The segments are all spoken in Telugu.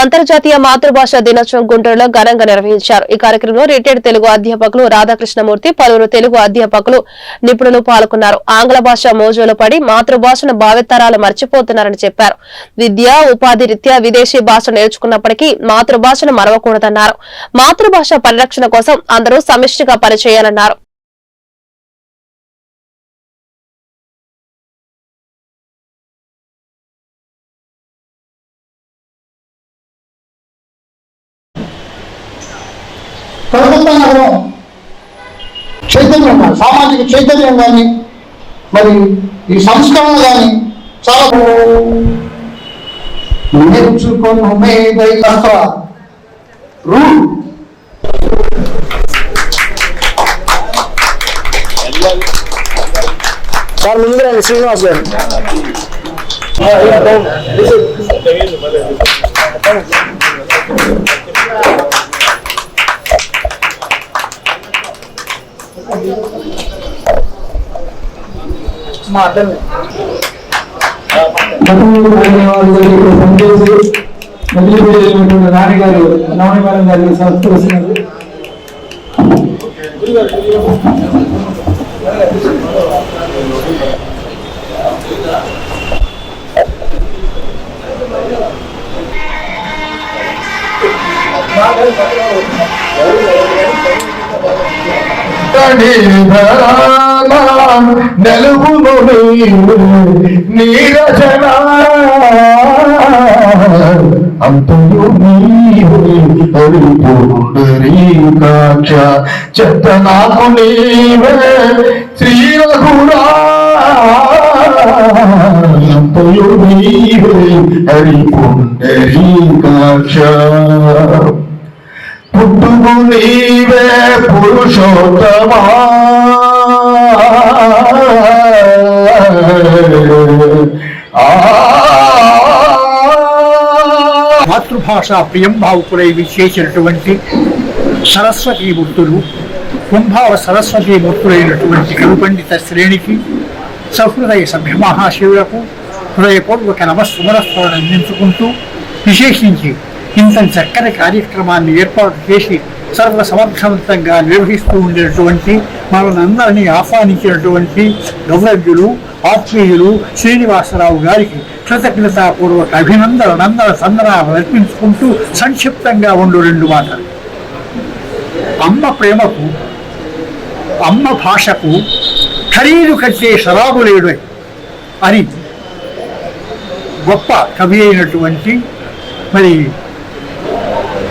అంతర్జాతీయ మాతృభాష దినోత్సవం గుంటూరులో ఘనంగా నిర్వహించారు. ఈ కార్యక్రమంలో రిటైర్డ్ తెలుగు అధ్యాపకులు రాధాకృష్ణమూర్తి పలువురు తెలుగు అధ్యాపకులు నిపుణులు పాల్గొన్నారు. ఆంగ్ల భాష మోజులో పడి మాతృభాషను భావితరాలు మర్చిపోతున్నారని చెప్పారు. విద్య ఉపాధి రీత్యా విదేశీ భాష నేర్చుకున్నప్పటికీ మాతృభాషను మరవకూడదన్నారు. మాతృభాష పరిరక్షణ కోసం అందరూ సమిష్టిగా పనిచేయాలన్నారు. కలకత్తా నగరం చైతన్యం కానీ సామాజిక చైతన్యం కానీ మరి ఈ సంస్కరణ కానీ చాలా నేర్చుకున్న సార్ ముందు రండి శ్రీనివాస్ గారు. నాన్నగారు నవనిమాలం గారు సంస్కరిస్తున్నారు నెలుగును నీరజన. అంతయు నీరీకాక్ష చెత్త నాకు నీవే శ్రీరఘురా అంతయు నీవే హరి పుండరీకాక్ష పుట్టుకు నీవే పురుషోత్తమా? మాతృభాష ప్రియం భావుకులై విచ్చేసినటువంటి సరస్వతీ మూర్తులు కుంభావ సరస్వతీ మూర్తులైనటువంటి కరుపండిత శ్రేణికి సహృదయ సభ్య మహాశివులకు హృదయపూర్వక నమస్సుమరస్మరణ అందించుకుంటూ విశేషించి ఇంత చక్కని కార్యక్రమాన్ని ఏర్పాటు చేసి సర్వ సమర్థవంతంగా నిర్వహిస్తూ ఉండేటువంటి మనందరినీ ఆహ్వానించినటువంటి గౌరవ్యులు ఆత్మీయులు శ్రీనివాసరావు గారికి కృతజ్ఞతాపూర్వక అభినందన నందన సందనాలు అర్పించుకుంటూ సంక్షిప్తంగా ఉండు రెండు మాటలు. అమ్మ ప్రేమకు అమ్మ భాషకు ఖరీదు కట్టే శరాబు లేడు అని గొప్ప కవి అయినటువంటి మరి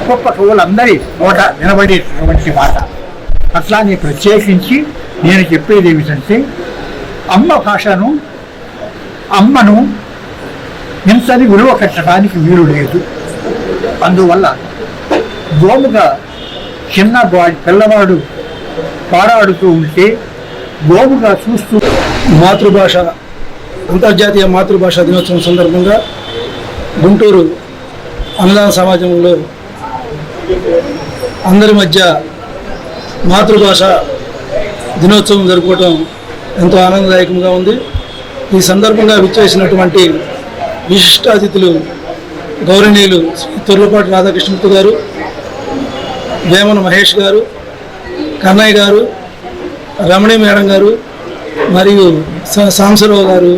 గొప్ప కవులందరి నోట నిలబడేటటువంటి మాట. అట్లానే ప్రత్యేకించి నేను చెప్పేది ఏమిటంటే అమ్మ భాషను అమ్మను హింసని విలువ కట్టడానికి వీలు లేదు. అందువల్ల గోముగా చిన్న బాడీ పిల్లవాడు పారాడుతూ ఉంటే గోముగా చూస్తూ మాతృభాష అంతర్జాతీయ మాతృభాష దినోత్సవం సందర్భంగా గుంటూరు అన్నదాన సమాజంలో అందరి మధ్య మాతృభాష దినోత్సవం జరుపుకోవటం ఎంతో ఆనందదాయకంగా ఉంది. ఈ సందర్భంగా విచ్చేసినటువంటి విశిష్ట అతిథులు గౌరవనీయులు తొర్లపాటి రాధాకృష్ణమూర్తి గారు వేమన మహేష్ గారు కన్నయ్య గారు రమణి మేడం గారు మరియు సా- గారు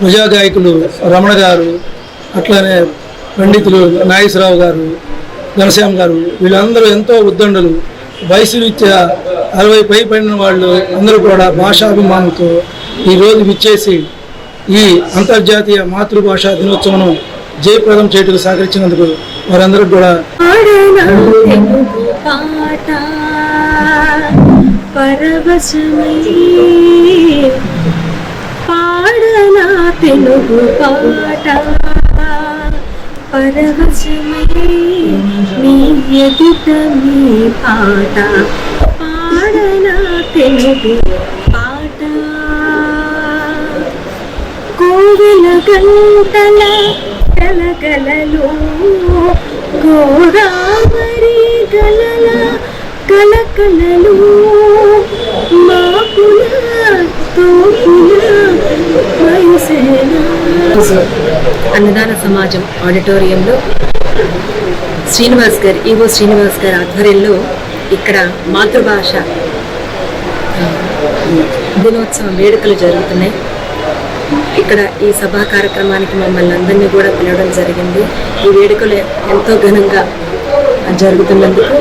ప్రజా గాయకులు రమణ గారు అట్లానే పండితులు నాగేశ్వరరావు గారు ఘనశ్యామ్ గారు వీళ్ళందరూ ఎంతో ఉద్దండలు వయసు రీత్యా అరవై పై పడిన వాళ్ళు అందరూ కూడా భాషాభిమానంతో ఈరోజు విచ్చేసి ఈ అంతర్జాతీయ మాతృభాష దినోత్సవం జయప్రదం చేయటకు సహకరించినందుకు వారందరూ కూడా పాడనా తెలుగు పాట పరవశమై పాట. నీ ఎదుట పాట పాడనా తెలుగు పాట. కోవిల గంటల కలకలలు గోదావరి గలల కలకలలు వయసేన అన్నదాన సమాజం ఆడిటోరియంలో శ్రీనివాస్ గారు ఈవో శ్రీనివాస్ గారి ఆధ్వర్యంలో ఇక్కడ మాతృభాష దినోత్సవం వేడుకలు జరుగుతున్నాయి. ఇక్కడ ఈ సభా కార్యక్రమానికి మమ్మల్ని అందరినీ కూడా పిలవడం జరిగింది. ఈ వేడుకలు ఎంతో ఘనంగా జరుగుతున్నందుకు